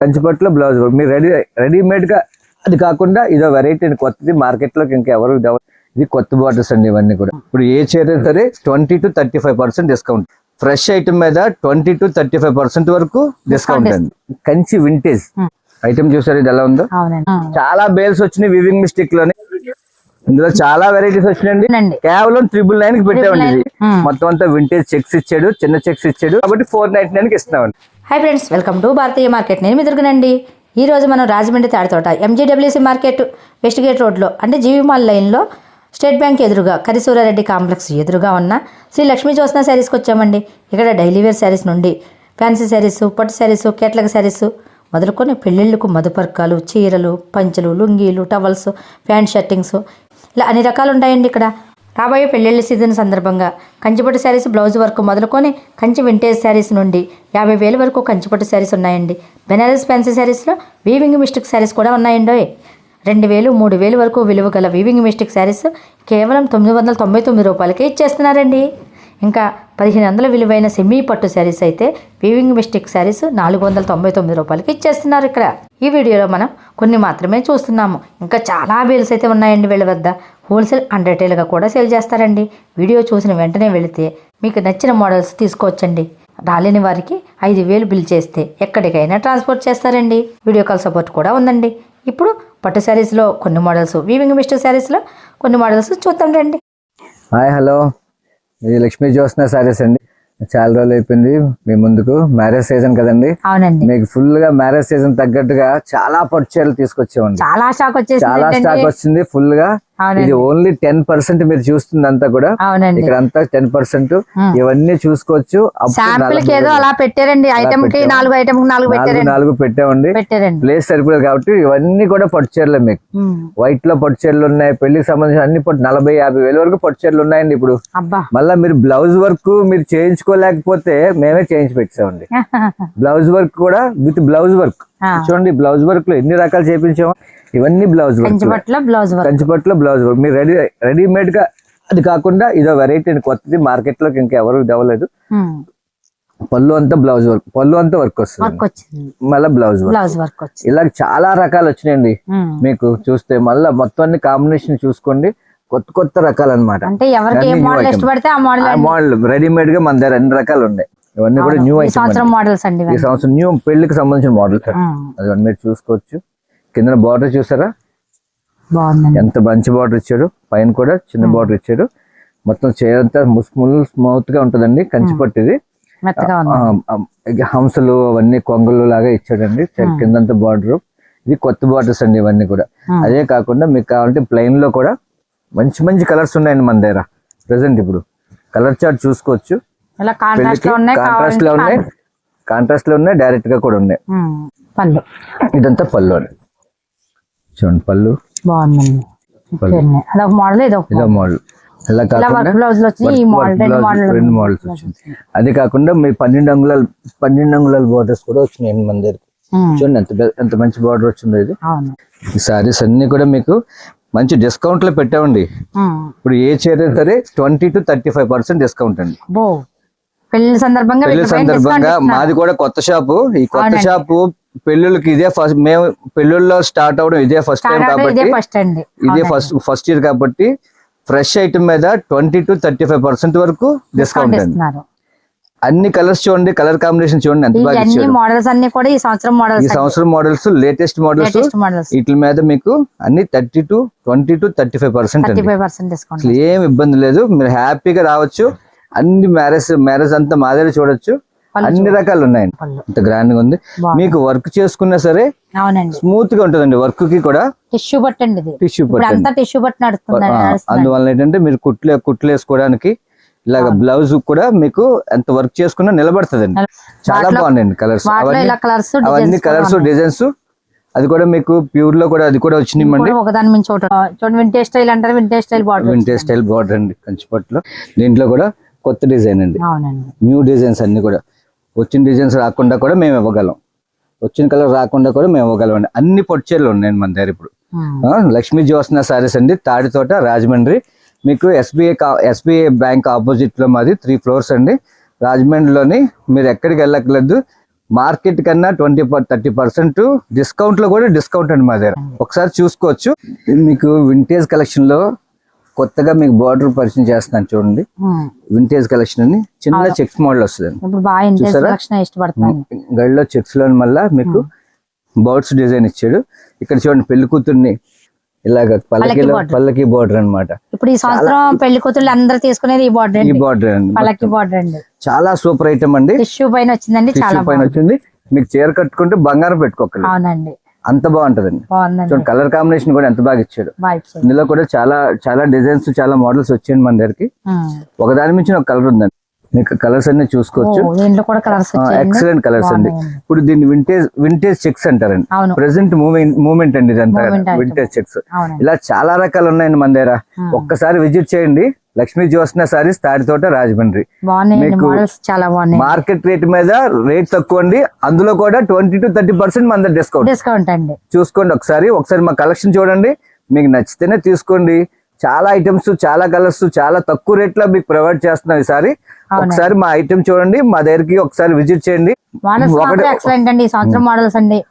కంచిపట్లో blouse మీరు ready రెడీమేడ్గా అది కాకుండా ఇదో వెరైటీ కొత్తది మార్కెట్లోకి ఇంకా ఎవరు ఇది కొత్త బాటిల్స్ అండి ఇవన్నీ కూడా. ఇప్పుడు ఏ చీర సరే twenty to thirty five percent discount fresh item మీద twenty to thirty five percent వరకు డిస్కౌంట్ అండి. Kanchi vintage Hmm. ఐటమ్ చూసారు ఇది ఎలా ఉందో? అవునండి. చాలా బేల్స్ వచ్చినాయి వివింగ్ మిస్టేక్లోనే. ఇందులో చాలా వెరైటీస్ వచ్చినాయండి. కేవలం ట్రిపుల్ నైన్కి పెట్టామండి ఇది. Hmm. మొత్తం అంతా వింటేజ్ చెక్స్ ఇచ్చాడు చిన్న చెక్స్ ఇచ్చాడు. కాబట్టి ఫోర్ నైన్టీ నైన్కి ఇస్తున్నామండి. Hi friends welcome to Bharatiya market నేను మిదురుగునండి ఈరోజు మనం Rajahmundry Tadithota MGWC market west gate రోడ్లో అంటే జీవి మాల్ లైన్లో స్టేట్ బ్యాంక్ ఎదురుగా కరిసూరారెడ్డి కాంప్లెక్స్ ఎదురుగా ఉన్న శ్రీ లక్ష్మీ జ్యోత్న శారీస్కి వచ్చామండి. ఇక్కడ డైలీ వేర్ శారీస్ నుండి ఫ్యాన్సీ శారీస్ పట్టు శారీస్ కేట్లక శారీస్ మొదలుకొని పెళ్ళిళ్ళకు మధుపర్కాలు చీరలు పంచలు లుంగీలు టవల్స్ ప్యాంట్ షర్టింగ్స్ ఇలా అన్ని రకాలు ఉంటాయండి ఇక్కడ. రాబోయే పెళ్ళిళ్ళ సీజన్ సందర్భంగా కంచిపట్టు శారీస్ బ్లౌజ్ వర్క్ మొదలుకొని కంచి వింటేజ్ శారీస్ నుండి యాభై వేల వరకు కంచిపట్టు శారీస్ ఉన్నాయండి. బెనారస్ ఫ్యాన్సీ శారీస్లో వీవింగ్ మిస్టిక్ శారీస్ కూడా ఉన్నాయండి రెండు వేలు మూడు వేలు వరకు విలువ గల వీవింగ్ మిస్టిక్ శారీస్ కేవలం తొమ్మిది వందల తొంభై తొమ్మిది రూపాయలకే ఇచ్చేస్తున్నారండి. ఇంకా పదిహేను వందల విలువైన సెమీ పట్టు శారీస్ అయితే వీవింగ్ మిస్టిక్ శారీస్ నాలుగు వందల తొంభై తొమ్మిది రూపాయలకి ఇచ్చేస్తున్నారు ఇక్కడ. ఈ వీడియోలో మనం కొన్ని మాత్రమే చూస్తున్నాము. ఇంకా చాలా బీల్స్ అయితే ఉన్నాయండి వీళ్ళ వద్ద. హోల్సేల్ అండర్టైల్గా కూడా సేల్ చేస్తారండి. వీడియో చూసిన వెంటనే వెళితే మీకు నచ్చిన మోడల్స్ తీసుకోవచ్చండి. రాలేని వారికి ఐదు వేలు బిల్ చేస్తే ఎక్కడికైనా ట్రాన్స్పోర్ట్ చేస్తారండి. వీడియో కాల్ సపోర్ట్ కూడా ఉందండి. ఇప్పుడు పట్టు శారీస్లో కొన్ని మోడల్స్ వీవింగ్ మిస్టర్ శారీస్లో కొన్ని మోడల్స్ చూద్దాం రండి. హాయ్ హలో ఇది లక్ష్మీ జ్యోత్స్న సారీస్ అండి. చాలా రోజులు అయిపోయింది. మీ ముందుకు మ్యారేజ్ సీజన్ కదండి. అవునండి. మీకు ఫుల్గా మ్యారేజ్ సీజన్ తగ్గట్టుగా చాలా పట్టు చీరలు తీసుకొచ్చామండి. చాలా స్టాక్ చాలా స్టాక్ వచ్చింది. ఫుల్గా. ఇది ఓన్లీ టెన్ పర్సెంట్ మీరు చూస్తుంది అంతా కూడా ఇక్కడ అంతా టెన్ పర్సెంట్. ఇవన్నీ చూసుకోవచ్చు. ఏదో. అలా పెట్టారండి. ఐటమ్కి. నాలుగు ఐటమ్ నాలుగు పెట్టామండి. ప్లేస్ సరిపోలేదు కాబట్టి ఇవన్నీ కూడా పట్టు చీరలే మీకు. వైట్లో పట్టు చీరలు ఉన్నాయి పెళ్ళికి సంబంధించిన అన్ని పట్టు నలభై యాభై వేల వరకు పట్టు చీరలు ఉన్నాయండి ఇప్పుడు. మళ్ళా మీరు బ్లౌజ్ వర్క్ మీరు చేయించుకోలేకపోతే మేమే చేయించి పెట్టామండి. బ్లౌజ్ వర్క్ కూడా విత్ బ్లౌజ్ వర్క్. చూడండి బ్లౌజ్ వర్క్లో ఎన్ని రకాలు చేయించాము. ఇవన్నీ బ్లౌజ్ కంచిపట్ల బ్లౌజ్ కంచిపట్లో బ్లౌజ్ వర్క్. మీరు రెడీ రెడీమేడ్గా అది కాకుండా ఇదో వెరైటీ కొత్తది మార్కెట్లోకి ఇంకా ఎవరు దేవలేదు ఉమ్. పళ్ళు అంతా బ్లౌజ్ వర్క్ పళ్ళు అంతా వర్క్ వస్తుంది. మళ్ళీ బ్లౌజ్ వర్క్. బ్లౌజ్ వర్క్ ఇలా చాలా రకాలు వచ్చినాయండి. మీకు చూస్తే మళ్ళీ మొత్తం అన్ని కాంబినేషన్ చూసుకోండి. కొత్త కొత్త రకాలు అనమాట అంటే ఎవరికి మోడల్ రెడీమేడ్గా మన దగ్గర అన్ని రకాలు ఉన్నాయి. ఇవన్నీ కూడా న్యూ ఐటమ్ సంవత్సరం మోడల్స్ అండి ఈ. సంవత్సరం న్యూ పెళ్ళికి సంబంధించిన మోడల్స్. అది మీరు చూసుకోవచ్చు. కింద బార్డర్ చూసారా? ఎంత మంచి బార్డర్ ఇచ్చాడు. పైన కూడా చిన్న బార్డర్ ఇచ్చాడు. మొత్తం చేరంతా ముస్ముల్ స్మూత్గా ఉంటదండి. కంచి పట్టు ఇది మెత్తగా ఉంది. ఆ, ఆ, ఇక హంసలు అవన్నీ కొంగలు లాగా ఇచ్చాడండి. కిందంతా బార్డర్ ఇది కొత్త బార్డర్స్ అండి ఇవన్నీ కూడా. అదే కాకుండా మీకు కావాలంటే ప్లెయిన్లో కూడా మంచి మంచి కలర్స్ ఉన్నాయండి మన దగ్గర. ప్రెసెంట్ ఇప్పుడు. కలర్ చార్ట్ చూసుకోవచ్చు. కాంట్రాస్ట్లో ఉన్నాయి కాంట్రాస్ట్లో ఉన్నాయి డైరెక్ట్గా కూడా ఉన్నాయి. పళ్ళు. ఇదంతా పళ్ళు అండి. చూడండి పళ్ళు. బాగుందండి. అదొక మోడల్ ఇదో మోడల్. కాకుండా రెండు మోడల్స్ వచ్చింది. అది మీ పన్నెండు అంగుళాలు పన్నెండు అంగుళాల బోర్డర్స్ కూడా వచ్చినాయి మన దగ్గర. చూడండి ఎంత ఎంత మంచి బార్డర్ వచ్చిందో ఇది. ఈ సారీస్ అన్ని కూడా మీకు మంచి డిస్కౌంట్లో పెట్టామండి. ఇప్పుడు ఏ చీర సరే twenty to thirty five percent discount అండి పెళ్ళి సందర్భంగా పెళ్ళి సందర్భంగా. మాది కూడా కొత్త షాపు ఈ కొత్త. షాపు పెళ్ళిళ్ళకి ఇదే ఫస్ట్ మేము పెళ్ళిళ్ళలో స్టార్ట్ అవడం ఇదే ఫస్ట్ టైం కాబట్టి ఇదే ఫస్ట్ ఫస్ట్ ఇయర్ కాబట్టి ఫ్రెష్ ఐటమ్ మీద twenty to thirty five percent వరకు డిస్కౌంట్ అన్ని కలర్స్ చూడండి కలర్ కాంబినేషన్ చూడండి ఎంత ఈ బాగా మోడల్స్ అన్ని కూడా ఈ సంవత్సరం ఈ మోడల్స్ సంవత్సరం మోడల్స్ లేటెస్ట్ మోడల్స్ వీటి మీద మీకు అన్ని thirty to twenty to thirty five percent ఏం ఇబ్బంది లేదు మీరు హ్యాపీగా రావచ్చు. అన్ని మ్యారేజ్ మ్యారేజ్ అంతా మా దగ్గర చూడొచ్చు. అన్ని రకాలు ఉన్నాయండి పళ్ళు. ఇంత గ్రాండ్గా ఉంది. మీకు వర్క్ చేసుకున్నా సరే అవునండి. స్మూత్గా ఉంటుందండి వర్క్కి కూడా. టిష్యూ పట్టండి టిష్యూ పట్టండి అంతా టిష్యూ పట్టు. అందువల్ల ఏంటంటే మీరు కుట్లు కుట్లు వేసుకోవడానికి ఇలాగ బ్లౌజ్ కూడా మీకు ఎంత వర్క్ చేసుకున్నా నిలబడుతుందండి. నిల- చాలా బాగుందండి కలర్స్. అవన్నీ కలర్స్ అవన్నీ కలర్స్ డిజైన్స్. అది కూడా మీకు ప్యూర్లో కూడా అది కూడా వచ్చినాయండి ఒకదాని మించి ఒకటి. చూడండి వింటేజ్ స్టైల్ అంటారు vintage style border vintage style border అండి కంచిపట్లో దీంట్లో కూడా కొత్త డిజైన్ అండి. న్యూ డిజైన్స్ అన్ని కూడా. వచ్చిన డిజైన్స్ రాకుండా కూడా మేము ఇవ్వగలం. వచ్చిన కలర్ రాకుండా కూడా మేము ఇవ్వగలం అండి. అన్ని పొడిచేళ్ళు ఉన్నాయండి మన దగ్గర ఇప్పుడు. ఆ, లక్ష్మీ జ్యోత్స్న సారీస్ అండి తాడితోట రాజమండ్రి. మీకు ఎస్బీఐ ఎస్బీఐ బ్యాంక్ ఆపోజిట్లో మాది త్రీ ఫ్లోర్స్ అండి. రాజమండ్రిలోని మీరు ఎక్కడికి వెళ్ళక్కర్లేదు. మార్కెట్ కన్నా ట్వంటీ థర్టీ పర్సెంట్ డిస్కౌంట్లో కూడా డిస్కౌంట్ అండి మా దగ్గర. ఒకసారి చూసుకోవచ్చు. మీకు వింటేజ్ కలెక్షన్లో కొత్తగా మీకు బార్డర్ పరిచయం చేస్తున్నాను చూడండి. వింటేజ్ కలెక్షన్ అని చిన్న చెక్స్ మోడల్ వస్తుంది గడిలో చెక్స్లో మళ్ళా మీకు బర్డ్స్ డిజైన్ ఇచ్చాడు. ఇక్కడ చూడండి పెళ్ళి కూతుర్ని ఇలాగ పల్లకిలో border. పల్లకి బార్డర్ అన్నమాట. ఇప్పుడు ఈ సంవత్సరం పెళ్ళి కూతుళ్ళు అందరూ తీసుకునేది ఈ బార్డర్ ఈ బార్డర్ అండి పల్లకి బార్డర్ అండి. చాలా సూపర్ ఐటమ్ అండి. టిష్యూ పైన వచ్చిందండి చాలా పైన వచ్చింది. మీకు చీర కట్టుకుంటే బంగారం పెట్టుకోకలేదు అవునండి. అంత బాగుంటదండి. చూడండి కలర్ కాంబినేషన్ కూడా ఎంత బాగా ఇచ్చాడు. ఇందులో కూడా చాలా చాలా డిజైన్స్ చాలా మోడల్స్ వచ్చాయండి మన దగ్గరికి. ఒకదాని మించిన ఒక కలర్ ఉందండి. మీకు కలర్స్ అన్ని చూసుకోవచ్చు. ఎక్సలెంట్ కలర్స్ అండి. ఇప్పుడు దీన్ని వింటేజ్ వింటేజ్ చెక్స్ అంటారండి. ప్రెసెంట్ మూమెంట్ మూమెంట్ అండి ఇదంతా. వింటేజ్ చెక్స్ ఇలా చాలా రకాలు ఉన్నాయండి మన దగ్గర. ఒక్కసారి విజిట్ చేయండి. లక్ష్మీ జ్యోత్స్న సారీస్ తాడితోట రాజమండ్రి. మీకు మార్కెట్ రేట్ మీద రేట్ తక్కువ అండి అందులో కూడా ట్వంటీ టు థర్టీ పర్సెంట్ మన దగ్గర డిస్కౌంట్ డిస్కౌంట్ అండి. చూసుకోండి ఒకసారి. ఒకసారి మా కలెక్షన్ చూడండి. మీకు నచ్చితేనే తీసుకోండి. చాలా ఐటమ్స్ చాలా కలర్స్ చాలా తక్కువ రేట్లో మీకు ప్రొవైడ్ చేస్తున్నాం ఈసారి. ఒకసారి మా ఐటమ్ చూడండి మా దగ్గరికి ఒకసారి విజిట్ చేయండి.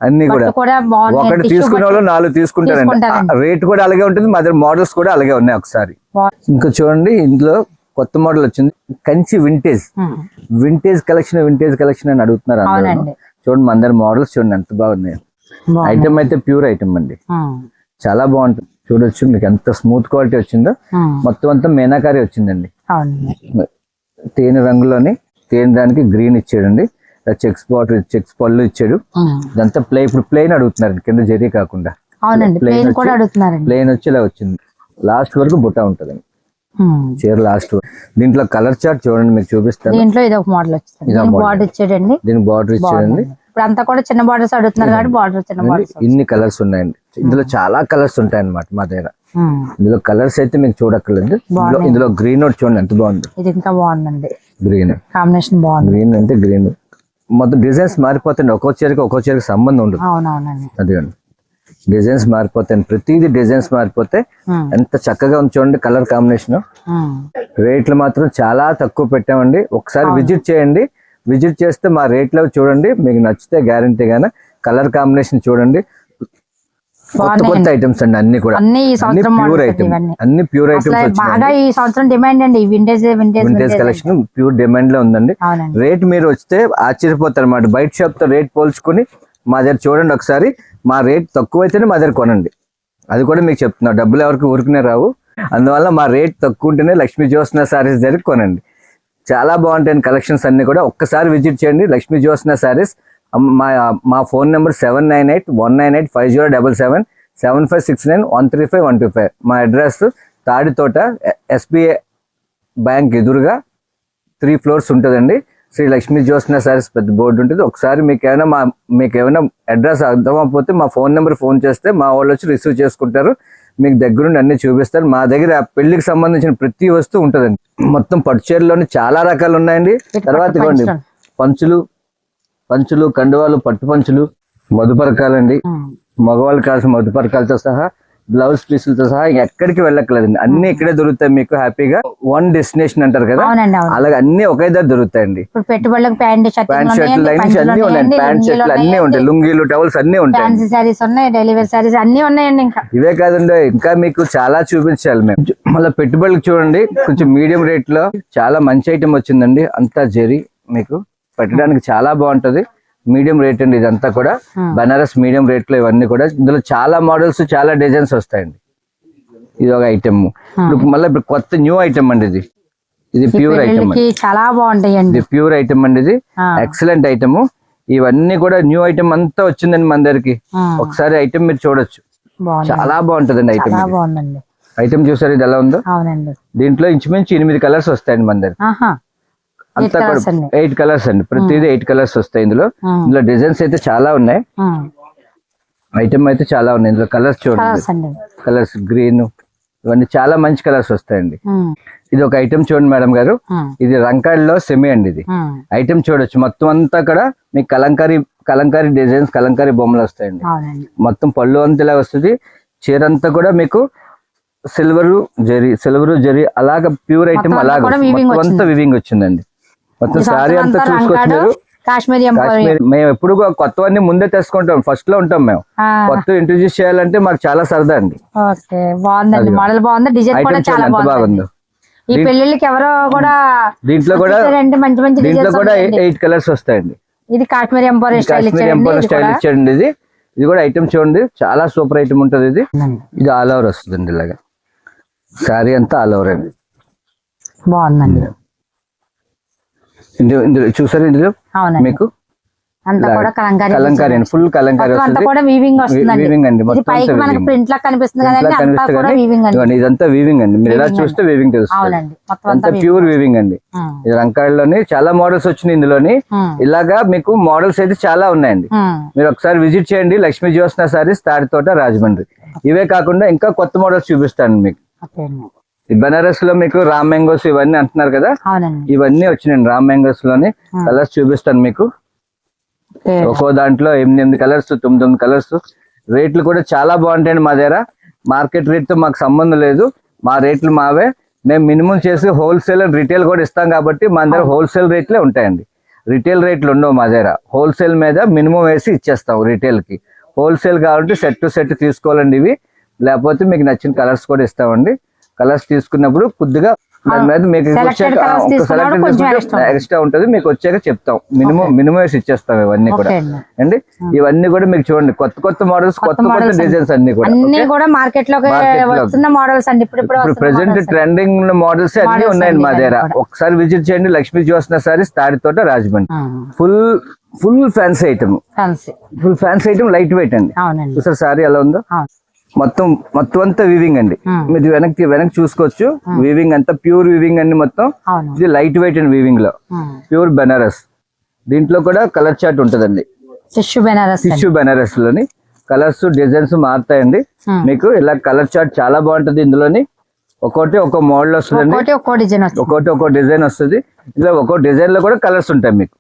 అన్ని కూడా. ఒకటి తీసుకునే వాళ్ళు నాలుగు తీసుకుంటారండి. రేట్ కూడా అలాగే ఉంటుంది. మా దగ్గర మోడల్స్ కూడా అలాగే ఉన్నాయి ఒకసారి. ఇంకా చూడండి ఇందులో కొత్త మోడల్ వచ్చింది. Kanchi vintage. Vintage collection vintage collection అని అడుగుతున్నారు అందరూ. చూడండి మన దగ్గర మోడల్స్ చూడండి ఎంత బాగున్నాయి. ఐటమ్ అయితే ప్యూర్ ఐటమ్ అండి. చాలా బాగుంటుంది. చూడొచ్చు మీకు ఎంత స్మూత్ క్వాలిటీ వచ్చిందో. మొత్తం అంతా మీనాకారి వచ్చిందండి. తేనె రంగులోని తేనె దానికి గ్రీన్ ఇచ్చాడండి. చెక్స్ బాటిల్ చెక్స్ పళ్ళు ఇచ్చాడు. ఇదంతా ప్లే ఇప్పుడు ప్లెయిన్ అడుగుతున్నారు కింద జరీ కాకుండా. అడుగుతున్నారండి. ప్లెయిన్ వచ్చి ఇలా వచ్చింది. లాస్ట్ వరకు బుట్ట ఉంటుందండి. చీర లాస్ట్ దీంట్లో కలర్ చార్ట్ చూడండి మీకు చూపిస్తాను. దీంట్లో ఇది ఒక మోడల్ వచ్చింది. model. బార్డర్ ఇచ్చాడండి. ఇప్పుడు అంతా కూడా చిన్న బార్డర్స్ అడుగుతున్నారు కాబట్టి బార్డర్ చిన్న బార్డర్స్ ఇన్ని కలర్స్ ఉన్నాయండి. ఇందులో చాలా కలర్స్ ఉంటాయి అన్నమాట మా దగ్గర. ఇందులో కలర్స్ అయితే మీకు చూడక్కర్లేదు. ఇందులో గ్రీన్ ఒకటి చూడండి ఎంత బాగుంది. ఇది ఇంకా బాగుందండి. గ్రీన్. కాంబినేషన్ బాగుంది. గ్రీన్ అంటే గ్రీన్. మొత్తం డిజైన్స్ మారిపోతాయి ఒక్కో చీరకి ఒక్కో చీరకి సంబంధం ఉండదు. అవునవునండి. డిజైన్స్ మారిపోతాయి ప్రతిదీ డిజైన్స్ మారిపోతే. ఎంత చక్కగా ఉంది చూడండి కలర్ కాంబినేషన్. రేట్లు మాత్రం చాలా తక్కువ పెట్టామండి. ఒకసారి విజిట్ చేయండి. విజిట్ చేస్తే మా రేట్లో చూడండి. మీకు నచ్చితే గ్యారంటీ గానే కలర్ కాంబినేషన్ చూడండి. కొత్త కొత్త. ఐటమ్స్ అండి అన్ని కూడా. అన్ని ప్యూర్ ఐటమ్ అన్ని ప్యూర్ ఐటమ్స్ బాగా ఈ సంవత్సరం డిమాండ్ అండి. వింటేజ్ కలెక్షన్ ప్యూర్ డిమాండ్లో ఉందండి. రేట్ మీరు వస్తే ఆశ్చర్యపోతారు అనమాట బయట షాప్తో రేట్ పోల్చుకుని మా దగ్గర చూడండి ఒకసారి. మా రేట్ తక్కువ అయితేనే మా దగ్గర కొనండి. అది కూడా మీకు చెప్తున్నా. డబ్బులు ఎవరికి ఊరికనే రావు. అందువల్ల మా రేట్ తక్కువ ఉంటేనే లక్ష్మీ జ్యోత్స్న సారీస్ దగ్గర కొనండి. చాలా బాగుంటాయి కలెక్షన్స్ అన్ని కూడా. ఒక్కసారి విజిట్ చేయండి. లక్ష్మీ జ్యోత్స్న శారీస్. మా మా phone number seven nine eight one nine eight five zero double seven seven five six nine one three five one two five. మా అడ్రస్ తాడితోట ఎస్బీఐ బ్యాంక్ ఎదురుగా త్రీ ఫ్లోర్స్ ఉంటుందండి. శ్రీ లక్ష్మీ జ్యోత్స్న సారీస్ పెద్ద బోర్డు ఉంటుంది. ఒకసారి మీకు ఏమైనా మా మీకు ఏమైనా అడ్రస్ అర్థమైపోతే మా ఫోన్ నెంబర్ ఫోన్ చేస్తే మా వాళ్ళు వచ్చి రిసీవ్ చేసుకుంటారు. మీకు దగ్గరుండి అన్ని చూపిస్తారు. మా దగ్గర పెళ్ళికి సంబంధించిన ప్రతి వస్తువు ఉంటుందండి. మొత్తం పట్టు చీరలోని చాలా రకాలు ఉన్నాయండి. తర్వాత ఇవ్వండి. పంచలు. పంచులు కండువాలు పట్టు పంచులు మధుపరకాలండి. మగవాళ్ళు కావాల్సిన మధుపరకాలతో సహా బ్లౌజ్ పీసులతో సహా ఎక్కడికి వెళ్ళక్కర్లేదండి. అన్ని ఇక్కడే దొరుకుతాయి మీకు హ్యాపీగా. వన్ డెస్టినేషన్ అంటారు కదా? అలాగే అన్ని ఒకే దగ్గర దొరుకుతాయండి. పెట్టుబడులకు ప్యాంట్ ప్యాంట్ షర్ట్లు లైన్స్ అన్ని ఉంటాయి ప్యాంట్ షర్ట్లు అన్ని ఉంటాయి. లుంగీలు టవల్స్ అన్ని ఉంటాయి. ఉన్నాయి డెలివరీ శారీస్ అన్ని ఉన్నాయండి ఇంకా. ఇవే కాదండి ఇంకా మీకు చాలా చూపించాలి మేము. మళ్ళీ పెట్టుబడులకు చూడండి కొంచెం మీడియం రేట్లో చాలా మంచి ఐటమ్ వచ్చిందండి. అంతా జరి మీకు పెట్టడానికి చాలా బాగుంటది. మీడియం రేట్ అండి ఇదంతా కూడా. బనారస్ మీడియం రేట్లో ఇవన్నీ కూడా. ఇందులో చాలా మోడల్స్ చాలా డిజైన్స్ వస్తాయండి. ఇది ఒక ఐటమ్ ఇప్పుడు మళ్ళీ ఇప్పుడు కొత్త న్యూ ఐటమ్ అండి ఇది. ఇది ప్యూర్ ఐటమ్ చాలా బాగుంటాయండి. ఇది ప్యూర్ ఐటమ్ అండి ఇది. ఎక్సలెంట్ ఐటమ్ ఇవన్నీ కూడా న్యూ ఐటమ్ అంతా వచ్చిందండి మన దగ్గరికి. ఒకసారి ఐటమ్ మీరు చూడొచ్చు. చాలా బాగుంటుందండి ఐటమ్ ఐటమ్ చూసారు ఇది ఎలా ఉందో? దీంట్లో ఇంచుమించు ఎనిమిది కలర్స్ వస్తాయండి మన దగ్గర. అంతా. ఎయిట్ కలర్స్ అండి. ప్రతిదీ ఎయిట్ కలర్స్ వస్తాయి ఇందులో. ఉమ్. ఇందులో డిజైన్స్ అయితే చాలా ఉన్నాయి. ఐటమ్ అయితే చాలా ఉన్నాయి. ఇందులో కలర్స్ చూడండి. కలర్స్ గ్రీన్ ఇవన్నీ చాలా మంచి కలర్స్ వస్తాయండి. ఇది ఒక ఐటమ్ చూడండి మేడం గారు. ఇది రంకాడిలో సెమీ అండి ఇది. ఐటమ్ చూడొచ్చు. మొత్తం అంతా కూడా మీకు కలంకారీ కలంకారీ డిజైన్స్ కలంకారీ బొమ్మలు వస్తాయండి. మొత్తం పళ్ళు అంతా ఇలా వస్తుంది. చీర అంతా కూడా మీకు సిల్వర్ జరీ సిల్వర్ జరీ అలాగ ప్యూర్ ఐటమ్ అలాగ మొత్తం అంతా వివింగ్ వచ్చిందండి. మొత్తం సారీ సంవత్సరం అంతా మీరు కాశ్మీరీ మేము ఎప్పుడు కొత్తవన్నీ ముందే తెచ్చుకుంటాం. ఫస్ట్లో ఉంటాం మేము. కొత్త ఇంట్రొడ్యూస్ చేయాలంటే మాకు చాలా సరదా అండి. ఓకే బాగుందండి. మోడల్ బాగుంది డిజైన్ కూడా ఐటమ్ చాలా బాగుంది. ఈ పెళ్ళిళ్ళకి ఎవరో కూడా దీంట్లో కూడా మంచి మంచి దీంట్లో కూడా ఎయిట్ కలర్స్ వస్తాయండి. ఇది కాశ్మీరీ ఎంపోరియం స్టైల్ కాశ్మీర్ ఇచ్చారండి ఎంపోర్ ఇది స్టైల్. ఇచ్చాడండి ఇది. ఇది కూడా ఐటమ్ చూడండి. చాలా సూపర్ ఐటమ్ ఉంటుంది ఇది. ఇది ఆల్ ఓవర్ వస్తుందండి ఇలాగా. శారీ అంతా ఆల్ ఓవర్ అండి. బాగుందండి. ఇందులో చూసారు ఇందులో మీకు? అంతా కూడా కలంకారీ కలంకారీ అండి ఫుల్ కలంకారీ మొత్తం అంతా వస్తుంది. కూడా వీవింగ్ వస్తుందండి. వీవింగ్ అండి పైకి మనకి. ప్రింట్ లా కనిపిస్తుంది ఇట్లా కదండి అంతా కనిపిస్తే కూడా కానీ వీవింగ్ అండి. ఇదిగోండి, ఇదంతా వీవింగ్ అండి. మీరు ఎలా చూస్తే వీవింగ్ తెలుస్తుంది. అంతా ప్యూర్ వీవింగ్ అండి. ఇది రంకాయల్లోని చాలా మోడల్స్ వచ్చినాయి ఇందులోని. ఉమ్, ఇలాగా మీకు మోడల్స్ అయితే చాలా ఉన్నాయండి. ఉమ్. మీరు ఒకసారి విజిట్ చేయండి. లక్ష్మీ జ్యోత్స్న సారీస్ తాడితోట రాజమండ్రి. ఇవే కాకుండా ఇంకా కొత్త మోడల్స్ చూపిస్తాను మీకు. బనారస్లో మీకు రామ్ మ్యాంగోస్ ఇవన్నీ అంటున్నారు కదా? ఇవన్నీ వచ్చినాయండి రామ్ మ్యాంగోస్లోని. కలర్స్ చూపిస్తాను మీకు. ఒక్కో దాంట్లో ఎనిమిది ఎనిమిది కలర్స్ తొమ్మిది తొమ్మిది కలర్స్ రేట్లు కూడా చాలా బాగుంటాయండి మా దగ్గర. మార్కెట్ రేట్తో మాకు సంబంధం లేదు. మా రేట్లు మావే. మేము మినిమం చేసి హోల్సేల్ అండ్ రిటైల్ కూడా ఇస్తాం కాబట్టి మా దగ్గర హోల్సేల్ రేట్లే ఉంటాయండి. రిటైల్ రేట్లు ఉండవు మా దగ్గర. హోల్సేల్ మీద మినిమం వేసి ఇచ్చేస్తాం రిటైల్కి. హోల్సేల్ కావాలంటే సెట్ టు సెట్ తీసుకోవాలండి ఇవి. లేకపోతే మీకు నచ్చిన కలర్స్ కూడా ఇస్తామండి. కలర్స్ తీసుకున్నప్పుడు కొద్దిగా దాని మీద మీకు ఎక్స్ట్రా ఉంటుంది. మీకు వచ్చాక చెప్తాం. మినిమం మినిమం వేసి ఇచ్చేస్తాం ఇవన్నీ కూడా. అండి. ఇవన్నీ కూడా మీకు చూడండి. కొత్త కొత్త మోడల్స్ కొత్త కొత్త. డిజైన్స్ అన్ని కూడా అన్ని కూడా మార్కెట్. వస్తున్న మోడల్స్ అండి. ఇప్పుడు ప్రెసెంట్. ట్రెండింగ్ మోడల్స్ అన్ని ఉన్నాయండి మా దగ్గర. ఒకసారి విజిట్ చేయండి. Lakshmi Jyotsna saris Tadithota Rajahmundry. Full full fancy item full fancy item light weight అండి. చూసారు సారీ ఎలా ఉందో? మొత్తం మొత్తం అంతా వివింగ్ అండి. మీరు వెనక్కి వెనక్కి చూసుకోవచ్చు. వివింగ్ అంతా ప్యూర్ వివింగ్ అండి మొత్తం. ఇది లైట్ వెయిట్ అండి వివింగ్లో. ప్యూర్ బెనారస్ దీంట్లో కూడా కలర్ చార్ట్ ఉంటుందండి. టిష్యూ బెనారస్. టిష్యూ బెనారస్లోని కలర్స్ డిజైన్స్ మారుతాయండి. మీకు ఇలా కలర్ చార్ట్ చాలా బాగుంటుంది ఇందులోని. ఒక్కొక్కటి ఒక్కో మోడల్ వస్తుందండి. ఒక్కోటి ఒక్కో డిజైన్ వస్తుంది. ఒక్కొక్కటి ఒక్కో డిజైన్ వస్తుంది. ఇలా ఒక్కో డిజైన్లో కూడా కలర్స్ ఉంటాయి మీకు.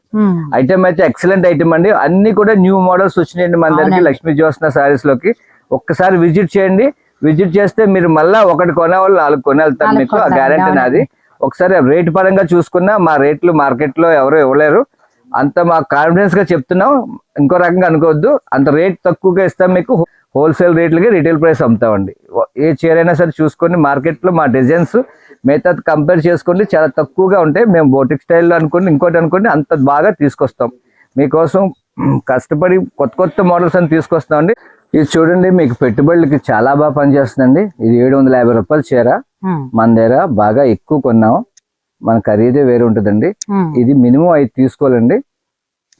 ఐటమ్ అయితే ఎక్సలెంట్ ఐటమ్ అండి. అన్ని కూడా న్యూ మోడల్స్ వచ్చినాయండి మన దగ్గరికి. లక్ష్మీ జ్యోత్స్న సారీస్లోకి. ఒక్కసారి విజిట్ చేయండి. విజిట్ చేస్తే మీరు మళ్ళా ఒకటి కొనే వాళ్ళు నాలుగు కొనేళ్తారు నాలుగు మీకు ఆ గ్యారంటీ నాది. ఒకసారి రేట్ పరంగా చూసుకున్నా మా రేట్లు మార్కెట్లో ఎవరు ఇవ్వలేరు. అంత మా కాన్ఫిడెన్స్గా చెప్తున్నాం. ఇంకో రకంగా అనుకోవద్దు. అంత రేట్ తక్కువగా ఇస్తాం మీకు. హోల్సేల్ రేట్లకి రిటైల్ ప్రైస్ అమ్ముతామండి. ఏ చీర అయినా సరే చూసుకొని మార్కెట్లో మా డిజైన్స్ మిగతా కంపేర్ చేసుకోండి. చాలా తక్కువగా ఉంటాయి. మేము బోటిక్ స్టైల్లో అనుకోండి ఇంకోటి అనుకోండి అంత బాగా తీసుకొస్తాం. మీకోసం కష్టపడి కొత్త కొత్త మోడల్స్ అని తీసుకొస్తామండి. ఇది చూడండి మీకు పెట్టుబడులకి చాలా బాగా పనిచేస్తుందండి. ఇది ఏడు వందల యాభై రూపాయల చీర. మన దగ్గర బాగా ఎక్కువ కొన్నాం. మన ఖరీదే వేరే ఉంటుందండి. ఇది మినిమం ఐదు తీసుకోవాలండి.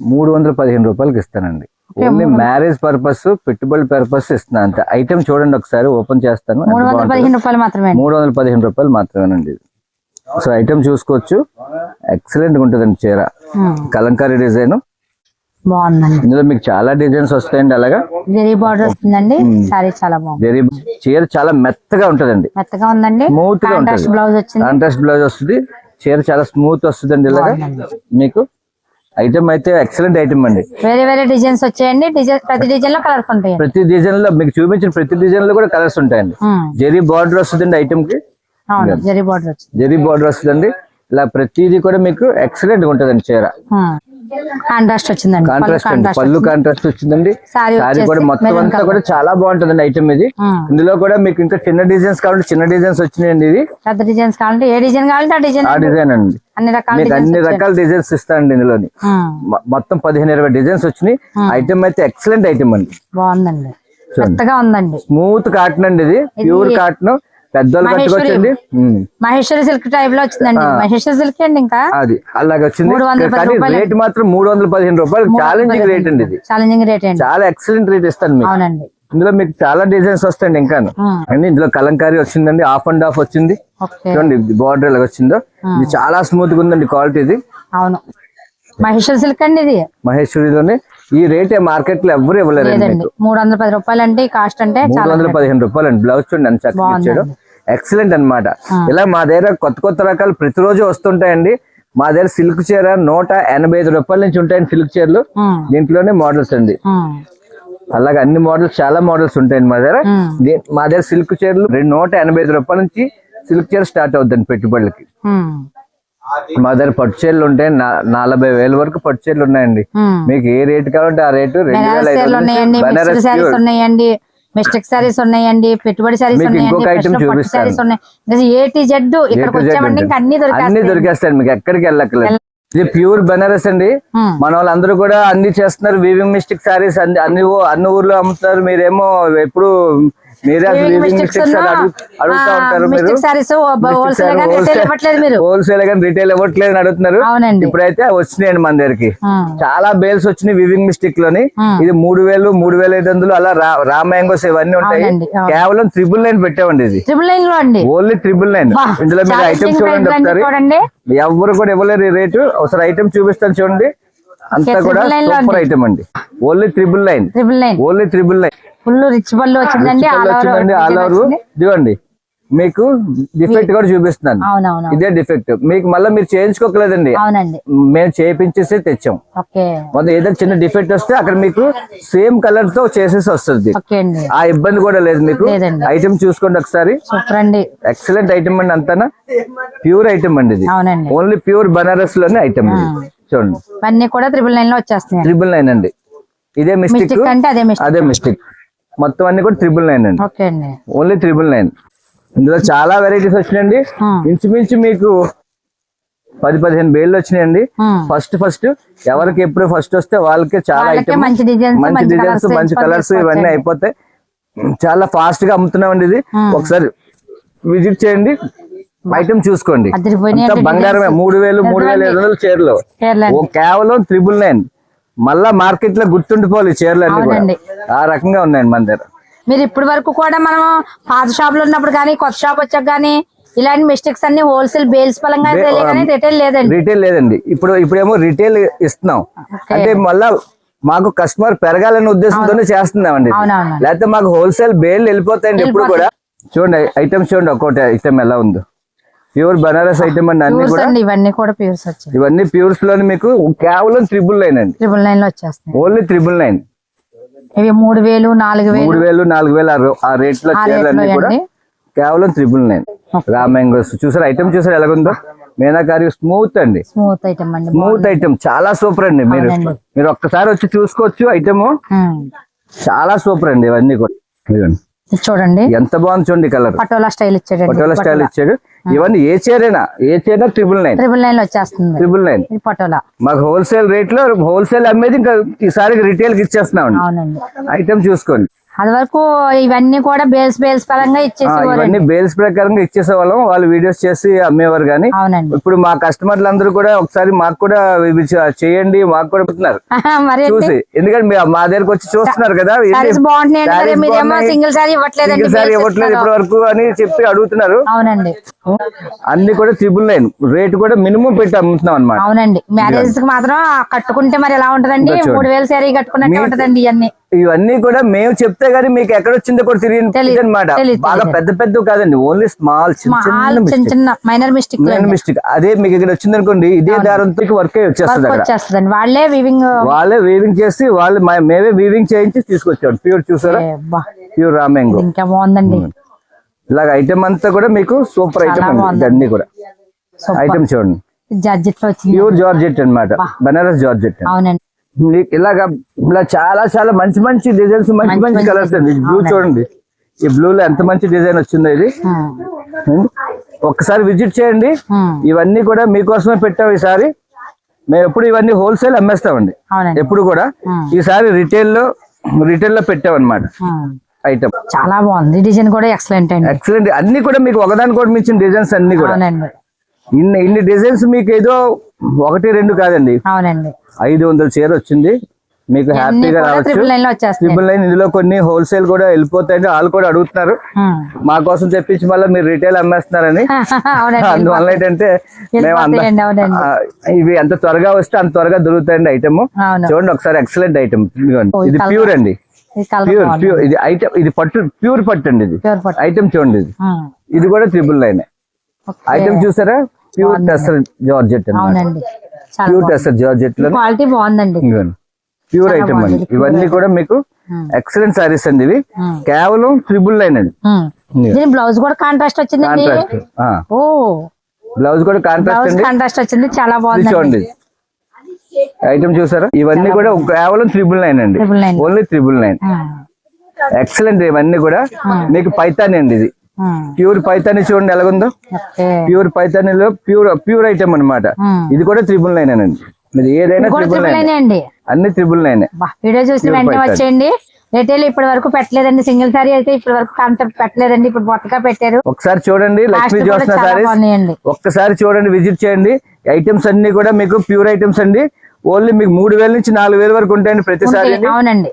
మూడు వందల పదిహేను రూపాయలకి ఇస్తానండి. ఓన్లీ మ్యారేజ్ పర్పస్ పెట్టుబడి పర్పస్ ఇస్తున్నాను అంతే. ఐటమ్ చూడండి ఒకసారి ఓపెన్ చేస్తాను. మూడు వందల. పదిహేను రూపాయలు మాత్రమేనండి ఇది. సో ఐటమ్ చూసుకోవచ్చు. ఎక్సలెంట్గా ఉంటుందండి చీర. కలంకారీ డిజైన్. బాగుందండి. ఇందులో మీకు చాలా డిజైన్స్ వస్తాయండి అలాగా? జరీ బార్డర్ వస్తుందండి. సారీ చాలా బాగుంది. చీర చాలా మెత్తగా ఉంటుందండి. మెత్తగా ఉందండి. స్మూత్గా కాంట్రాస్ట్ ఉంటుంది. బ్లౌజ్ వచ్చింది. కాంట్రాస్ట్ బ్లౌజ్ వస్తుంది. చీర చాలా స్మూత్ వస్తుందండి ఇలాగా? మీకు? ఐటమ్ అయితే ఎక్సలెంట్ ఐటమ్ అండి. వేరే వేరే డిజైన్స్ వచ్చాయండి. డిజైన్ ప్రతి డిజైన్లో కలర్స్ ఉంటాయి. ప్రతి డిజైన్లో మీకు చూపించిన ప్రతి డిజైన్లో కూడా కలర్స్ ఉంటాయండి. జెరీ బార్డర్ వస్తుందండి ఐటమ్కి? జరీ బార్డర్ జెరీ బార్డర్ వస్తుందండి. ఇలా ప్రతిదీ కూడా మీకు ఎక్సలెంట్గా ఉంటుందండి చీర. కాంట్రాస్ట్ వచ్చిందండి. పళ్ళు కాంట్రాస్ట్ పళ్ళు వచ్చిందండి. సారీ కూడా మొత్తం అంతా కూడా చాలా బాగుంటుందండి ఐటమ్ ఇది. ఇందులో కూడా మీకు ఇంకా చిన్న డిజైన్స్ కావాలంటే చిన్న డిజైన్స్ వచ్చినాయండి ఇది. పెద్ద డిజైన్స్ కావాలంటే ఏ డిజైన్ కావాలంటే ఆ డిజైన్ ఆ డిజైన్ అండి. అన్ని రకాల మీకు డిజైన్స్ అన్ని రకాల డిజైన్స్ ఇస్తానండి ఇందులోని. మొ- మొత్తం పదిహేను ఇరవై డిజైన్స్ వచ్చినాయి. ఐటమ్ అయితే ఎక్సలెంట్ ఐటమ్ అండి. బాగుందండి. మెత్తగా ఉందండి. స్మూత్ కాటన్ అండి ఇది. ప్యూర్ కాటన్ పెద్దోళ్ళు కట్టుకోవచ్చండి ఉమ్. మహేశ్వరి సిల్క్ టైప్లో వచ్చిందండి. మహేశ్వరి సిల్క్ అండి ఇంకా? అది. అలాగ వచ్చింది. కానీ. రేట్ మాత్రం మూడు వందల పదిహేను రూపాయలు. ఛాలెంజింగ్ రేట్ అండి ఇది. ఛాలెంజింగ్ రేట్ అండి. చాలా ఎక్సలెంట్ రేట్ ఇస్తాను మీకు. అవునండి. ఇందులో మీకు చాలా డిజైన్స్ వస్తాయండి ఇంకా. అండి ఇందులో కలంకారీ వచ్చిందండి. ఆఫ్ అండ్ ఆఫ్ వచ్చింది. చూడండి బార్డర్ ఎలా వచ్చిందో. ఇది చాలా స్మూత్గా ఉందండి క్వాలిటీ ఇది. అవును. మహేశ్వరి సిల్క్ అండి ఇది? మహేశ్వరిలోనే ఈ రేట్ మార్కెట్లో ఎవరు ఇవ్వలేరండి లేదండి. మూడు వందల పది రూపాయలు అంటే కాస్ట్ అంటే మూడు వందల పదిహేను రూపాయలు అండి బ్లౌజ్ చూడండి ఎంత చక్కగా ఇచ్చాడు. ఎక్సలెంట్ అన్నమాట. ఇలా మా దగ్గర కొత్త కొత్త రకాలు ప్రతిరోజు వస్తుంటాయండి. మా దగ్గర సిల్క్ చీర నూట ఎనభై ఐదు రూపాయల నుంచి ఉంటాయండి సిల్క్ చీరలు. దీంట్లోనే మోడల్స్ అండి. అలాగే అన్ని మోడల్స్ చాలా మోడల్స్ ఉంటాయండి మా దగ్గర. మా దగ్గర సిల్క్ చీరలు రెండు నూట ఎనభై ఐదు రూపాయల నుంచి సిల్క్ చీర స్టార్ట్ అవుతుంది పెట్టుబడులకి. మా దగ్గర పట్టు చీరలు నా- నలభై వేల వరకు పట్టు చీరలు ఉన్నాయండి. మీకు ఏ రేట్ కావాలంటే ఆ రేటు ఉన్నాయండి మిస్టేక్ శారీస్ ఉన్నాయండి పెట్టుబడి ఉన్నాయండి ఏ టు జెడ్ ఇక్కడికి. ఇంకా అన్ని అన్ని దొరికేస్తాయి మీకు ఎక్కడికి వెళ్ళక్కర్లేదు. ఇది ప్యూర్ బనారస్ అండి. మన వాళ్ళందరూ కూడా అన్ని చేస్తున్నారు. వీవింగ్ మిస్టిక్ సారీస్ అన్ని అన్ని ఊర్లో అమ్ముతున్నారు. మీరేమో ఎప్పుడు హోల్సేల్గా రిటైల్ ఇవ్వట్లేదు అడుగుతున్నారు. ఇప్పుడైతే వచ్చినాయండి మన దగ్గరికి. చాలా బేల్స్ వచ్చినాయి వివింగ్ మిస్టిక్లోని. ఇది మూడు వేలు మూడు వేల ఐదు వందలు అలా రా- మ్యాంగోస్ ఇవన్నీ ఉంటాయి. కేవలం త్రిబుల్ నైన్ పెట్టామండి ఇది. ట్రిపుల్ లైన్లో అండి. ఓన్లీ త్రిబుల్ నైన్ ఇందులో మీరు ఐటమ్ చూడండి ఒకసారి. చూడండి. ఎవరు కూడా ఇవ్వలేరు రేటు. ఒకసారి ఐటమ్ చూపిస్తాను చూడండి. అంతా కూడా సూపర్. ఐటమ్ అండి. Only triple nine triple nine only triple nine full rich బల్లు వచ్చిందండి ఆల్ ఓవర్. ఇదిగోండి. మీకు డిఫెక్ట్ కూడా చూపిస్తున్నాను. ఇదే డిఫెక్ట్ మీకు మళ్ళీ మీరు చేయించుకోకలేదండి. మేము చేయించేసి తెచ్చాం. మొత్తం ఏదైనా చిన్న డిఫెక్ట్ వస్తే అక్కడ మీకు సేమ్ కలర్తో చేసేసి వస్తుంది. ఆ ఇబ్బంది కూడా లేదు మీకు. ఐటమ్ చూసుకోండి ఒకసారి. ఎక్సలెంట్ ఐటమ్ అండి అంతానా? ప్యూర్ ఐటమ్ అండి ఇది. ఓన్లీ ప్యూర్ బనారస్లోనే ఐటమ్ ఇది. చూడండి. ఇవన్నీ కూడా త్రిపుల్ నైన్లో వచ్చేస్తున్నాయి. ట్రిపుల్ నైన్ అండి. ఇదే మిస్టేక్ అంటే అదే మిస్టేక్ అదే మిస్టేక్ మొత్తం అన్ని కూడా ట్రిపుల్ నైన్ అండి. ఓకే అండి. ఓన్లీ ట్రిపుల్ నైన్ ఇందులో చాలా వెరైటీస్ వచ్చినాయండి. ఇంచుమించు మీకు పది పదిహేను బేళ్ళు వచ్చినాయండి. ఫస్ట్ ఫస్ట్ ఎవరికి ఎప్పుడు ఫస్ట్ వస్తే వాళ్ళకి చాలా ఐటమ్ మంచి డిజైన్స్ మంచి కలర్స్ ఇవన్నీ. అయిపోతాయి చాలా ఫాస్ట్గా అమ్ముతున్నామండి ఇది. ఒకసారి విజిట్ చేయండి. ఐటమ్ చూసుకోండి. బంగారమే. మూడు వేలు మూడు వేల ఐదు వందల చీరలు. కేవలం త్రిబుల్ నైన్ మళ్ళా మార్కెట్లో గుర్తుండిపోవాలి చీరలు అన్ని కూడా. ఆ రకంగా ఉన్నాయండి మన దగ్గర. మీరు ఇప్పటి వరకు కూడా మనం పాత షాప్లో ఉన్నప్పుడు కానీ కొత్త షాప్ వచ్చాక కానీ ఇలాంటి మిస్టేక్స్ అన్ని హోల్సేల్ బేల్స్ పరంగా రిటైల్ లేదండి. రీటైల్ లేదండి. ఇప్పుడు ఇప్పుడేమో రీటైల్ ఇస్తున్నాం. అంటే మళ్ళా మాకు కస్టమర్ పెరగాలనే ఉద్దేశంతోనే చేస్తున్నామండి. లేకపోతే మాకు హోల్సేల్ బేల్ వెళ్ళిపోతాయండి ఎప్పుడు కూడా. చూడండి ఐటమ్స్ చూడండి ఒక్కొక్కటి ఐటమ్ ఎలా ఉందో. ప్యూర్ బనారస్ ఐటమ్ అండి అన్ని కూడా? ఇవన్నీ కూడా ప్యూర్స్ వచ్చాయి. ఇవన్నీ ప్యూర్స్లోని మీకు కేవలం త్రిబుల్ నైన్ అండి. ట్రిపుల్ నైన్లో వచ్చేస్తున్నాయి. Only triple nine. ఇవి మూడు వేలు నాలుగు వేలు. మూడు వేలు నాలుగు వేలు ఆ రేట్లో ఆ చీరలు రేట్లో అన్ని కూడా కేవలం త్రిబుల్ నైన్. Raw mangoes. చూసారు ఐటమ్ చూసారు ఎలాగుందో? మీనాకారి స్మూత్ అండి. స్మూత్ ఐటమ్ అండి స్మూత్ ఐటమ్ చాలా సూపర్ అండి మీరు. మీరు ఒక్కసారి వచ్చి చూసుకోవచ్చు ఐటమ్. చాలా సూపర్ అండి ఇవన్నీ కూడా. చూడండి. ఎంత బాగుంది చూడండి కలర్. పటోలా స్టైల్ ఇచ్చాడండి. పటోలా స్టైల్ ఇచ్చాడు. ఇవన్నీ ఏ చీరైనా ఏ చీరైనా ట్రిపుల్ నైన్ ట్రిపుల్ నైన్లో వచ్చేస్తుంది. Triple nine Patola. మాకు హోల్సేల్ రేట్లో హోల్సేల్ అమ్మేది ఇంకా ఈసారి రిటైల్కి ఇచ్చేస్తున్నాం ఐటమ్ చూసుకోండి. అది వరకు ఇవన్నీ కూడా బేల్స్ బేల్స్ పరంగా ఇవన్నీ బేల్స్ ప్రకారంగా ఇచ్చేసేవాళ్ళం. వాళ్ళు వీడియోస్ చేసి అమ్మేవారు కానీ అవునండి. ఇప్పుడు మా కస్టమర్లు అందరూ కూడా ఒకసారి మాకు కూడా చేయండి మాకు కూడా పెడుతున్నారు. మరి చూసి. ఎందుకంటే మీ- దగ్గరకు వచ్చి చూస్తున్నారు కదా. సింగిల్ సారీ ఇవ్వట్లేదు. ఇప్పటి వరకు అని చెప్పి అడుగుతున్నారు. అవునండి. అన్ని కూడా ట్రిపుల్ నైన్. రేట్ కూడా మినిమం పెట్టి అమ్ముతున్నాం అనమాట అవునండి. మ్యారేజ్కి మాత్రం కట్టుకుంటే మరి ఎలా ఉంటదండి. మూడు వేలు సారీ కట్టుకున్నట్టే ఉంటదండి ఇవన్నీ ఇవన్నీ కూడా మేము చెప్తే గానీ మీకు ఎక్కడ వచ్చిందో కూడా తెలియదు అనమాట బాగా. పెద్ద పెద్ద కాదండి ఓన్లీ స్మాల్ చిన్న చిన్న మిస్టేక్ మైనర్ మిస్టేక్ అదే మీకు ఇక్కడ వచ్చింది అనుకోండి ఇదే దారంతో వర్క్ వచ్చేస్తుంది వాళ్ళే వివింగ్ వాళ్ళే వీవింగ్ చేసి వాళ్ళు మేమే వీవింగ్ చేయించి తీసుకొచ్చాం ప్యూర్ చూసారా? ప్యూర్ రామెంగో ఇంకా బాగుందండి. ఇలాగ ఐటమ్ అంతా కూడా మీకు సూపర్ ఐటమ్. ఇదన్నీ కూడా. ఐటమ్ చూడండి. వచ్చింది. ప్యూర్ జార్జెట్ అన్నమాట. బనారస్ జార్జెట్ అవునండి. మీకు ఇలాగా ఇలా చాలా చాలా మంచి మంచి డిజైన్స్ మంచి మంచి కలర్స్ అండి బ్లూ చూడండి. ఈ బ్లూ లో ఎంత మంచి డిజైన్ వచ్చిందో ఇది. ఒక్కసారి విజిట్ చేయండి. ఇవన్నీ కూడా మీకోసమే పెట్టాం ఈసారి. మేము ఎప్పుడు ఇవన్నీ హోల్సేల్ అమ్మేస్తామండి. ఎప్పుడు కూడా. ఈసారి రిటైల్లో రిటైల్లో పెట్టాం అనమాట ఉమ్. ఐటమ్ చాలా బాగుంది. డిజైన్ కూడా ఎక్సలెంట్ అండి. ఎక్సలెంట్ అన్ని కూడా మీకు ఒకదాని కూడా మించిన డిజైన్స్ అన్ని కూడా. ఇన్ని ఇన్ని డిజైన్స్ మీకు ఏదో ఒకటి రెండు కాదండి. అవునండి. ఐదు వందల చీర వచ్చింది. మీకు హ్యాపీగా రావచ్చు. ట్రిపుల్ నైన్లో వచ్చేస్తాయి ట్రిపుల్ నైన్ ఇందులో కొన్ని హోల్సేల్ కూడా వెళ్ళిపోతాయని వాళ్ళు కూడా అడుగుతున్నారు. మా కోసం తెప్పించి మళ్ళీ మీరు రిటైల్ అమ్మేస్తున్నారని. అందువల్ల ఏంటంటే మేము ఇవి ఎంత త్వరగా వస్తే అంత త్వరగా దొరుకుతాయండి ఐటమ్. చూడండి ఒకసారి ఎక్సలెంట్ ఐటమ్ ఇది ప్యూర్ అండి. ప్యూర్ ప్యూర్ ఇది ఐటమ్ ఇది పట్టు ప్యూర్ పట్టు అండి ఇది. ఐటమ్ చూడండి ఇది. ఇది కూడా ట్రిపుల్ నైన్ ఓకే. ఐటమ్ చూసారా? ప్యూర్ టెస్టర్ జార్జెట్ అండి ప్యూర్ టెస్టర్ జార్జెట్లో క్వాలిటీ బాగుందండి. ప్యూర్ ఐటమ్ అండి. ఇవన్నీ కూడా మీకు. ఎక్సలెంట్ సారీస్ అండి ఇవి. ఉమ్. కేవలం ట్రిపుల్ నైన్ అండి. బ్లౌజ్ కూడా కాంట్రాస్ట్ వచ్చిందండి? కాంట్రాస్ట్ ఓ. బ్లౌజ్ కూడా కాంట్రాస్ట్ అండి. కాంట్రాస్ట్ వచ్చింది. చాలా బాగుంది చూడండి. ఐటమ్ చూసారా? ఇవన్నీ కూడా కేవలం త్రిబుల్ నైన్ అండి. ఓన్లీ త్రిబుల్ నైన్ ఎక్సలెంట్ ఇవన్నీ కూడా. మీకు పైతాని అండి ఇది. ప్యూర్ పైతాని చూడండి ఎలాగుందో. ప్యూర్ పైతానిలో ప్యూర్ ప్యూర్ ఐటమ్ అన్నమాట. ఇది కూడా త్రిబుల్ నైన్ అండి మీరు ఏదైనా త్రిబుల్ నైన్. అండి? అన్ని త్రిబుల్ నైన్ వీడియో చూసి Pure వెంటనే. వచ్చేయండి. రిటైల్ ఇప్పటి వరకు పెట్టలేదండి సింగిల్ సారీ అయితే ఇప్పటి వరకు కాన్సెప్ట్ పెట్టలేదండి ఇప్పుడు కొత్తగా పెట్టారు. ఒకసారి చూడండి లక్ష్మీ సారీస్ బాగున్నాయండి. ఒక్కసారి చూడండి విజిట్ చేయండి. ఐటమ్స్ అన్ని కూడా మీకు ప్యూర్ ఐటమ్స్ అండి. ఓన్లీ మీకు మూడు వేల నుంచి నాలుగు వేల వరకు ఉంటాయండి ప్రతిసారి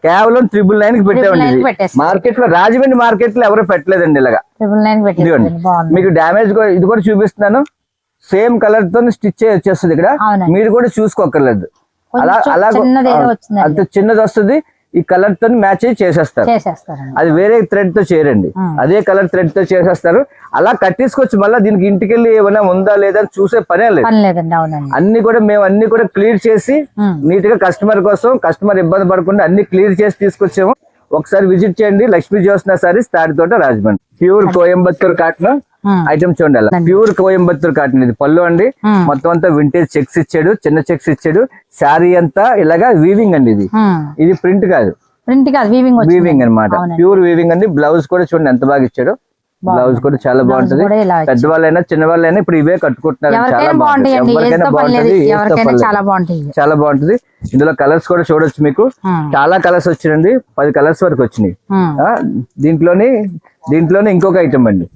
కేవలం త్రిబుల్ నైన్కి పెట్టామండి పెట్టేస్తాం. మార్కెట్లో రాజమండ్రి మార్కెట్లో ఎవరు పెట్టలేదండి ఇలాగా. ట్రిపుల్ మీకు డ్యామేజ్ ఇది కూడా చూపిస్తున్నాను. సేమ్ కలర్తో స్టిచ్ వచ్చేస్తుంది ఇక్కడ. మీరు కూడా చూసుకోకర్లేదు. అలా అలా. అంత చిన్నది వస్తుంది. ఈ కలర్తో మ్యాచ్ అయ్యి చేసేస్తారు. అది వేరే థ్రెడ్తో చేయరండి. అదే కలర్ థ్రెడ్తో చేసేస్తారు. అలా కట్టేసుకొచ్చి మళ్ళీ దీనికి ఇంటికి వెళ్ళి ఏమైనా ఉందా లేదా అని చూసే పనే లేదు. అన్ని కూడా మేము అన్ని కూడా క్లియర్ చేసి. నీట్గా కస్టమర్ కోసం కస్టమర్ ఇబ్బంది పడకుండా అన్ని క్లియర్ చేసి తీసుకొచ్చాము. ఒకసారి విజిట్ చేయండి. Lakshmi Jyotsna saris Tadithota Rajahmundry pure Coimbatore cotton. Item చూడండి అలా. ప్యూర్ కోయంబత్తూర్ కాటన్ ఇది. పళ్ళు అండి. మొత్తం అంతా వింటేజ్ చెక్స్ ఇచ్చాడు చిన్న చెక్స్ ఇచ్చాడు. శారీ అంతా ఇలాగా వీవింగ్ అండి ఇది. ఇది ప్రింట్ కాదు. ప్రింట్ కాదు వీవింగ్ వీవింగ్ అన్నమాట. అవునండి. ప్యూర్ వీవింగ్ అండి. బ్లౌజ్ కూడా చూడండి ఎంత బాగా ఇచ్చాడు. బ్లౌజ్ కూడా చాలా బాగుంటది. పెద్దవాళ్ళైనా చిన్నవాళ్ళైనా ఇప్పుడు ఇవే కట్టుకుంటున్నారు చాలా బాగుంటది. చాలా బాగుంటది. ఇందులో కలర్స్ కూడా చూడొచ్చు మీకు. చాలా కలర్స్ వచ్చినాయండి. పది కలర్స్ వరకు వచ్చినాయి. దీంట్లోని దీంట్లోనే ఇంకొక ఐటమ్ అండి.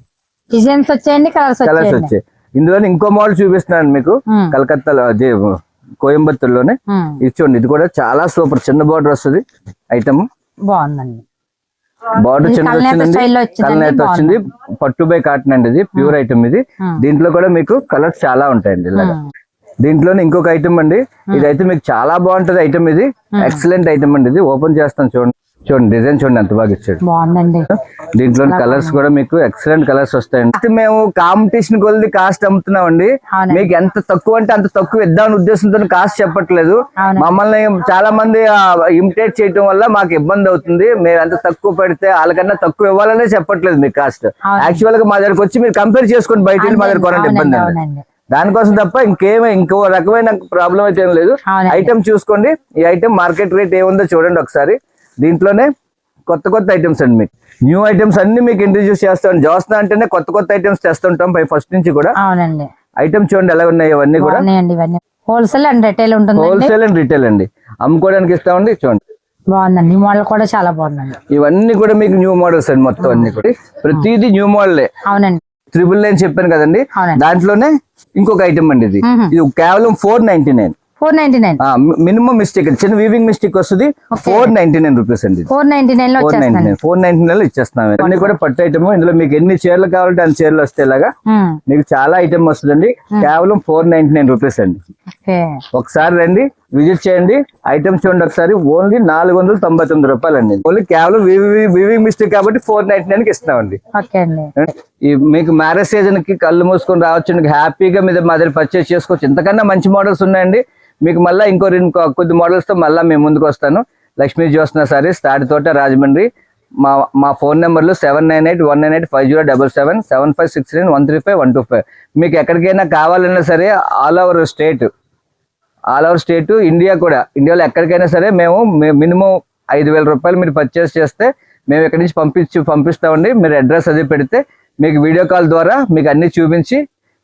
డిజైన్స్ వచ్చాయండి కలర్స్ కలర్స్ వచ్చాయి. ఇందులోనే ఇంకో మోడల్ చూపిస్తున్నాను మీకు. కలకత్తాలో అదే కోయంబత్తూర్లోనే. ఇది చూడండి ఇది కూడా చాలా సూపర్ చిన్న బార్డర్ వస్తుంది ఐటమ్ బాగుందండి. బార్డర్ చిన్న కల్నేత వచ్చింది పట్టు బై కాటన్ అండి ఇది ప్యూర్ ఐటమ్ ఇది. దీంట్లో కూడా మీకు కలర్స్ చాలా ఉంటాయండి ఇలాగా. ఉమ్. దీంట్లోనే ఇంకొక ఐటమ్ అండి ఇదైతే మీకు చాలా బాగుంటది ఐటమ్ ఇది ఎక్సలెంట్ ఐటమ్ అండి ఇది. ఓపెన్ చేస్తాను చూడండి. చూడండి డిజైన్ చూడండి ఎంత బాగా ఇచ్చాడు. బాగుందండి. దీంట్లో కలర్స్ కూడా మీకు ఎక్సలెంట్ కలర్స్ వస్తాయండి మేము కాంపిటీషన్ కొద్ది కాస్ట్ అమ్ముతున్నామండి. మీకు ఎంత తక్కువ అంటే అంత తక్కువ ఇద్దామని ఉద్దేశంతో కాస్ట్ చెప్పట్లేదు. మమ్మల్ని చాలా మంది ఇమిటేట్ చేయటం వల్ల మాకు ఇబ్బంది అవుతుంది. మేము ఎంత తక్కువ పెడితే వాళ్ళకన్నా తక్కువ ఇవ్వాలనే చెప్పట్లేదు మీకు కాస్ట్. యాక్చువల్గా మా దగ్గరకు వచ్చి మీరు కంపేర్ చేసుకొని బయట వెళ్ళి మా దగ్గర కొనండి ఇబ్బంది దానికోసం తప్ప ఇంకేమీ ఇంకో రకమైన ప్రాబ్లం అయితే ఏం లేదు. ఐటమ్ చూసుకోండి. ఈ ఐటమ్ మార్కెట్ రేట్ ఏముందో చూడండి ఒకసారి. దీంట్లోనే కొత్త కొత్త ఐటమ్స్ అండి మీకు. న్యూ ఐటమ్స్ అన్ని మీకు ఇంట్రడ్యూస్ చేస్తాం. జోస్నా అంటేనే కొత్త కొత్త ఐటమ్స్ తెస్తుంటాం పై ఫస్ట్ నుంచి కూడా. అవునండి. ఐటమ్ చూడండి ఎలా ఉన్నాయి ఇవన్నీ కూడా. హోల్సేల్ అండ్ రిటైల్ ఉంటుందండి. హోల్సేల్ అండ్ రిటైల్ అండి. అమ్ముకోవడానికి ఇస్తామండి చూడండి. బాగుందండి. మోడల్ కూడా చాలా బాగుందండి. ఇవన్నీ కూడా మీకు న్యూ మోడల్స్ అండి మొత్తం అన్ని కూడా. ప్రతిదీ న్యూ మోడలే అవునండి. త్రిబుల్ నైన్ చెప్పాను కదండి. దాంట్లోనే ఇంకొక ఐటమ్ అండి ఇది. ఇది కేవలం four ninety nine four ninety nine. Minimum mistake చిన్న వీవింగ్ మిస్టేక్ వస్తుంది. ఫోర్ నైన్టీ నైన్ రూపీస్ అండి ఫోర్ నైన్టీ నైన్లో four ninety nine four ninety nine ఇచ్చేస్తున్నాం అన్ని కూడా పట్టు ఐటమ్ ఇందులో మీకు ఎన్ని చీరలు కావాలంటే అన్ని చీరలు ఇలాగా. ఉమ్. మీకు చాలా ఐటమ్ వస్తుందండి. కేవలం ఫోర్ నైన్టీ నైన్ రూపీస్ అండి. ఒకసారి రండి. విజిట్ చేయండి. ఐటమ్స్ చూడండి ఒకసారి. ఓన్లీ నాలుగు వందల తొంభై తొమ్మిది రూపాయలు అండి ఓన్లీ కేవలం వివింగ్ మిస్టేక్ కాబట్టి ఫోర్ నైన్టీ నైన్కి ఈ మీకు మ్యారేజ్ సీజన్కి కళ్ళు మూసుకొని రావచ్చు. హ్యాపీగా మీద మా దగ్గర పర్చేస్ చేసుకోవచ్చు. ఇంతకన్నా మంచి మోడల్స్ ఉన్నాయండి. మీకు మళ్ళీ ఇంకో రెండు కొద్ది మోడల్స్తో మళ్ళీ మేము ముందుకు వస్తాను. లక్ష్మీ జ్యోత్స్న సారీస్ తాడితోట రాజమండ్రి. మా మా ఫోన్ నెంబర్లు seven nine eight one nine eight five zero double seven seven five six nine one three five one two five. మీకు ఎక్కడికైనా కావాలన్నా సరే all over state. All over state India కూడా. ఇండియాలో ఎక్కడికైనా సరే మేము మినిమం ఐదు వేల రూపాయలు మీరు పర్చేస్ చేస్తే మేము ఇక్కడి నుంచి పంపించి పంపిస్తామండి. మీరు అడ్రస్ అది పెడితే మీకు వీడియో కాల్ ద్వారా మీకు అన్ని చూపించి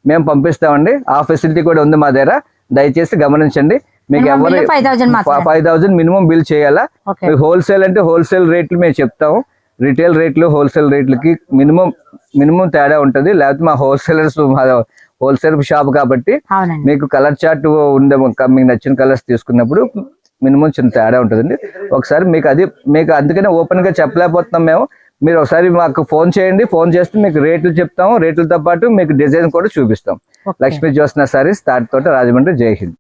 మేము పంపిస్తామండి. ఆ ఫెసిలిటీ కూడా ఉంది మా దగ్గర. దయచేసి గమనించండి. మీకు ఎవరు bill 5,000 మాత్రమే. ఫైవ్ థౌసండ్ మినిమం బిల్ చేయాలా? మీకు హోల్సేల్ అంటే హోల్సేల్ రేట్లు మేము చెప్తాము. రిటైల్ రేట్లు హోల్సేల్ రేట్లకి మినిమం మినిమం తేడా ఉంటుంది. లేకపోతే మా హోల్సేలర్స్ మా హోల్సేల్ షాప్ కాబట్టి మీకు కలర్ చార్ట్ ఉండే మీకు నచ్చిన కలర్స్ తీసుకున్నప్పుడు మినిమం చిన్న తేడా ఉంటుందండి. ఒకసారి మీకు అది మీకు అందుకనే ఓపెన్గా చెప్పలేకపోతున్నాం మేము. మీరు ఒకసారి మాకు ఫోన్ చేయండి ఫోన్ చేస్తే మీకు రేట్లు చెప్తాము. రేట్లతో పాటు మీకు డిజైన్ కూడా చూపిస్తాం. లక్ష్మీ జ్యోత్స్న సారీస్ తాటితోట రాజమండ్రి జై హింద్.